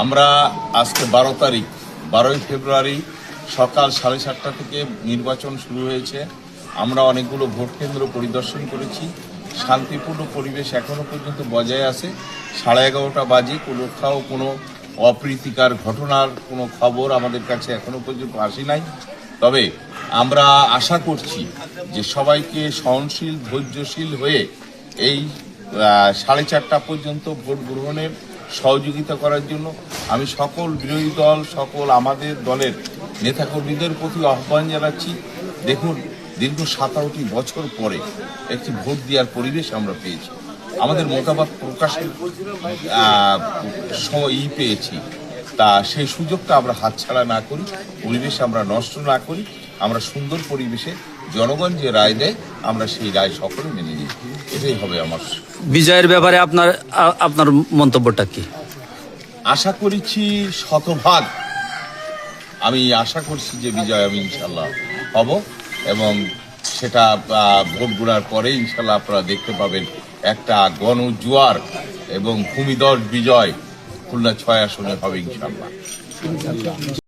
আমরা আজকে বারো তারিখ, বারোই ফেব্রুয়ারি সকাল সাড়ে সাতটা থেকে নির্বাচন শুরু হয়েছে। আমরা অনেকগুলো ভোট কেন্দ্র পরিদর্শন করেছি। শান্তিপূর্ণ পরিবেশ এখনও পর্যন্ত বজায় আছে। সাড়ে এগারোটা বাজে কোথাও কোনো অপ্রীতিকার ঘটনার কোনো খবর আমাদের কাছে এখনও পর্যন্ত আসে নাই। তবে আমরা আশা করছি যে সবাইকে সহনশীল, ধৈর্যশীল হয়ে এই সাড়ে চারটা পর্যন্ত ভোট গ্রহণের সহযোগিতা করার জন্য আমি সকল বিরোধী দল, সকল আমাদের দলের নেতাকর্মীদের প্রতি আহ্বান জানাচ্ছি। দেখুন, দীর্ঘ সাতারোটি বছর পরে একটি ভোট দেওয়ার পরিবেশ আমরা পেয়েছি। আমাদের মতামত প্রকাশের ই পেয়েছি। তা সেই সুযোগটা আমরা হাতছাড়া না করি, পরিবেশ আমরা নষ্ট না করি। আমরা সুন্দর পরিবেশে জনগণ যে রায় দেয়, আমরা সেই রায় সকলে মেনে নিই এটাই হবে আমার। বিজয়ের ব্যাপারে আপনার আপনার মন্তব্যটা কি? আশা করেছি শতভাগ। আমি আশা করছি যে বিজয় আমি ইনশাল্লাহ হব এবং সেটা ভোট গুড়ার পরে ইনশাল্লাহ আপনারা দেখতে পাবেন একটা গণজোয়ার এবং ভূমিদল বিজয় খুলনা ছয় আসনে হবে ইনশাল্লাহ